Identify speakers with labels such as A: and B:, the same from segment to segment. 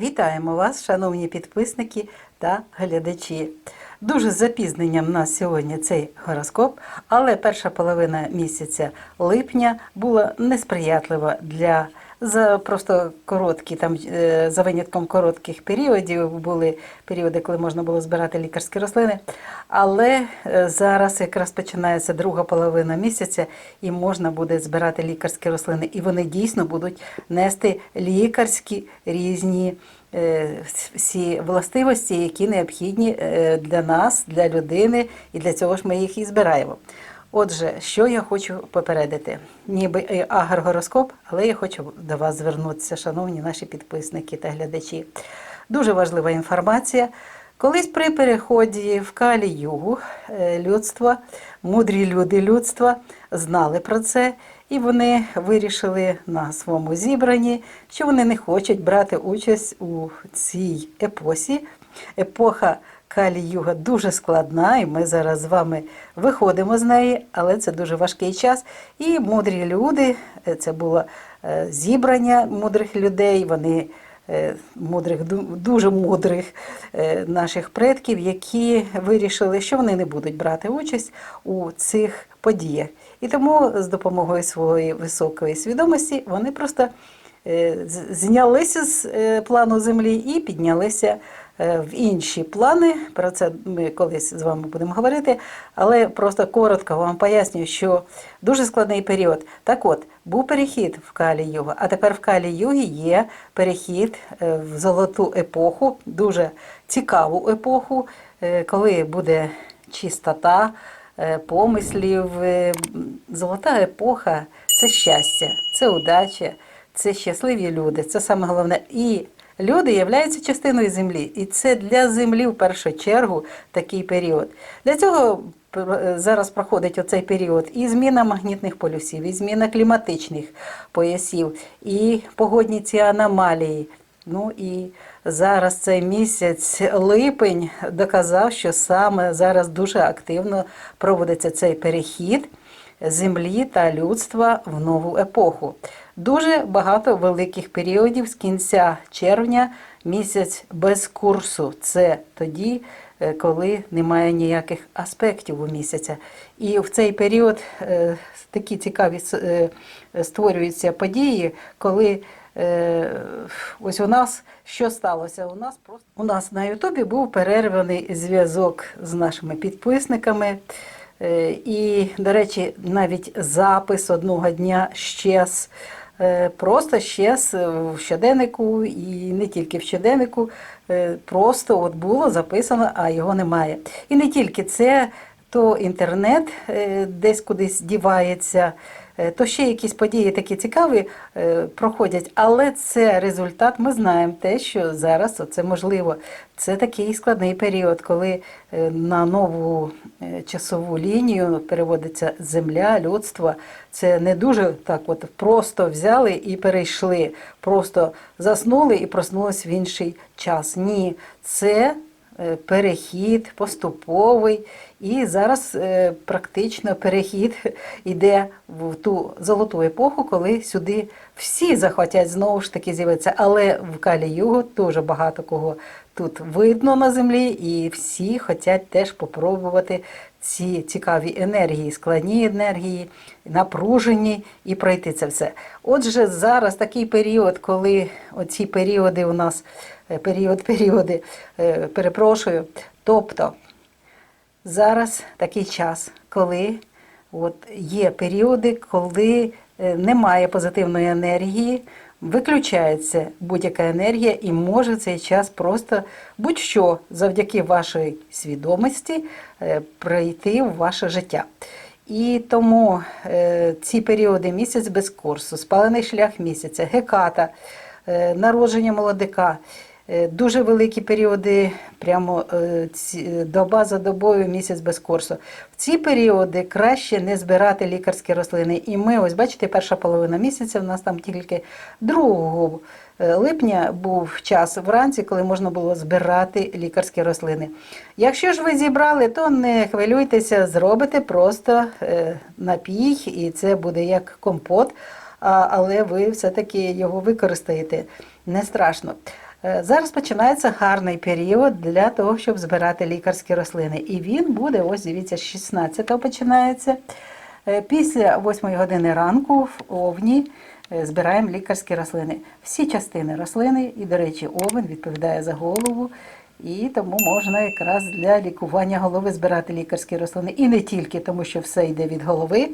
A: Вітаємо вас, шановні підписники та глядачі. Дуже з запізненням нас сьогодні цей гороскоп, але перша половина місяця липня була несприятлива для за просто короткі, там е, за винятком коротких періодів були періоди, коли можна було збирати лікарські рослини. Але е, зараз якраз починається друга половина місяця, і можна буде збирати лікарські рослини. І вони дійсно будуть нести лікарські різні е, всі властивості, які необхідні для нас, для людини, і для цього ж ми їх і збираємо. Отже, що я хочу попередити? Ніби і агрогороскоп, але я хочу до вас звернутися, шановні наші підписники та глядачі. Дуже важлива інформація. Колись при переході в Калі Югу е, людства, мудрі люди людства знали про це, і вони вирішили на своєму зібранні, що вони не хочуть брати участь у цій епосі. Епоха Калі-Юга дуже складна, і ми зараз з вами виходимо з неї, але це дуже важкий час. І мудрі люди, е, це було е, зібрання мудрих людей, вони е, мудрих, дуже мудрих наших предків, які вирішили, що вони не будуть брати участь у цих подіях. І тому з допомогою своєї високої свідомості вони просто знялися з плану землі і піднялися в інші плани. Про це ми колись з вами будемо говорити. Але просто коротко вам пояснюю, що дуже складний період. Так от, був перехід в Калі Юга, а тепер в Калі Югі є перехід е, в золоту епоху, дуже цікаву епоху, е, коли буде чистота е, помислів. е, Золота епоха це щастя, це удача, це щасливі люди. Це саме головне. І люди являються частиною землі. І це для землі в першу чергу такий період. Для цього пр- зараз проходить оцей період і зміна магнітних полюсів, і зміна кліматичних поясів, і погодні ці аномалії. Ну і зараз цей місяць липень доказав, що саме зараз дуже активно проводиться цей перехід землі та людства в нову епоху. Дуже багато великих періодів з кінця червня місяць без курсу. Це тоді, е, коли немає ніяких аспектів у місяця. І в цей період е, такі цікаві е, створюються події, коли ось у нас що сталося? У нас просто у нас на Ютубі був перерваний зв'язок з нашими підписниками. І, до речі, навіть запис одного дня щез. Е, Просто щез в щоденнику і не тільки в щоденнику, е, просто от було записано, а його немає. І не тільки це, то інтернет е, десь кудись дівається, е, то ще якісь події такі цікаві е, проходять, але це результат. Ми знаємо те, що зараз це можливо. Це такий складний період, коли е, на нову е, часову лінію переводиться земля, людство. Це не дуже так, от просто взяли і перейшли, просто заснули і проснулись в інший час. Ні, це е, перехід поступовий, і зараз е, практично перехід йде в ту золоту епоху, коли сюди всі захотять знову ж таки з'явитися. Але в Калі Югу дуже багато кого тут видно на землі, і всі хочуть теж попробувати ці цікаві енергії, складні енергії, напружені і пройти це все. Отже, зараз такий період, коли оці періоди у нас, е, період, періоди, е, перепрошую, тобто зараз такий час, коли от є періоди, коли немає позитивної енергії, виключається будь-яка енергія, і може цей час просто будь-що завдяки вашій свідомості е, прийти в ваше життя. І тому е, ці періоди місяць без курсу, спалений шлях місяця, геката, е, народження молодика. Е, Дуже великі періоди, прямо е, е, доба за добою, місяць без курсу. В ці періоди краще не збирати лікарські рослини. І ми, ось бачите, перша половина місяця, в нас там тільки 2 е, липня був час вранці, коли можна було збирати лікарські рослини. Якщо ж ви зібрали, то не хвилюйтеся, зробите просто напій, і це буде як компот, але ви все-таки його використаєте. Не страшно. Е, Зараз починається гарний період для того, щоб збирати лікарські рослини. І він буде, ось дивіться, з 16 починається. Е, Після 8 години ранку в овні е, збираємо лікарські рослини. Всі частини рослини, і, до речі, овен відповідає за голову. І тому можна якраз для лікування голови збирати лікарські рослини. І не тільки, тому що все йде від голови.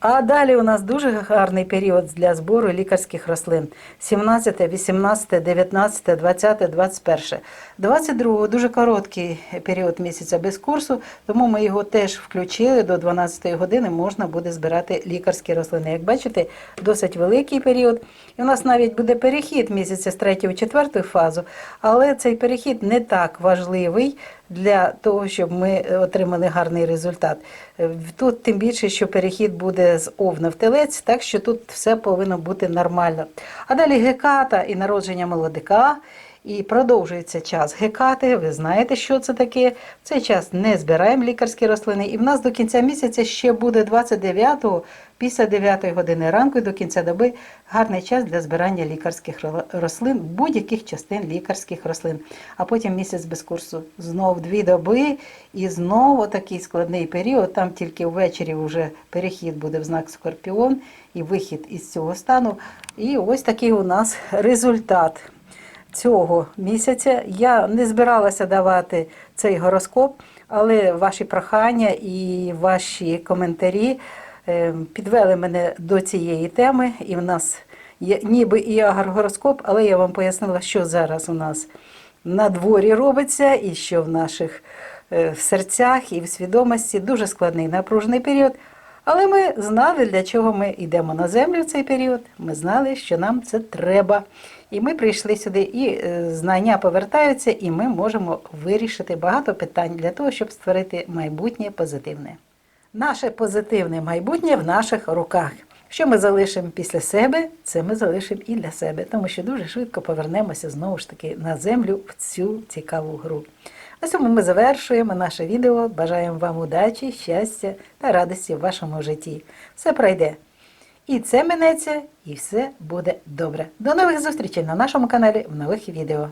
A: А далі у нас дуже гарний період для збору лікарських рослин. 17, 18, 19, 20, 21. 22 дуже короткий період місяця без курсу, тому ми його теж включили до 12 години. Можна буде збирати лікарські рослини. Як бачите, досить великий період. І у нас навіть буде перехід місяця з 3 в 4 фазу, але цей перехід не так важливий для того, щоб ми отримали гарний результат. Е, Тут тим більше, що перехід буде з овна в телець, так що тут все повинно бути нормально. А далі геката і народження молодика. І продовжується час гекати. Ви знаєте, що це таке. В цей час не збираємо лікарські рослини. І в нас до кінця місяця ще буде 29-го, після 9 години ранку і до кінця доби гарний час для збирання лікарських рослин, будь-яких частин лікарських рослин. А потім місяць без курсу знов дві доби і знову такий складний період. Там тільки ввечері вже перехід буде в знак Скорпіон і вихід із цього стану. І ось такий у нас результат цього місяця. Я не збиралася давати цей гороскоп, але ваші прохання і ваші коментарі е, підвели мене до цієї теми. І в нас є ніби і агрогороскоп, але я вам пояснила, що зараз у нас на дворі робиться і що в наших е, серцях і в свідомості дуже складний напружений період. Але ми знали, для чого ми йдемо на землю в цей період. Ми знали, що нам це треба. І ми прийшли сюди, і е, знання повертаються, і ми можемо вирішити багато питань для того, щоб створити майбутнє позитивне. Наше позитивне майбутнє в наших руках. Що ми залишимо після себе, це ми залишимо і для себе, тому що дуже швидко повернемося знову ж таки на землю в цю цікаву гру. На цьому ми завершуємо наше відео. Бажаємо вам удачі, щастя та радості в вашому житті. Все пройде. І це минеться, і все буде добре. До нових зустрічей на нашому каналі в нових відео.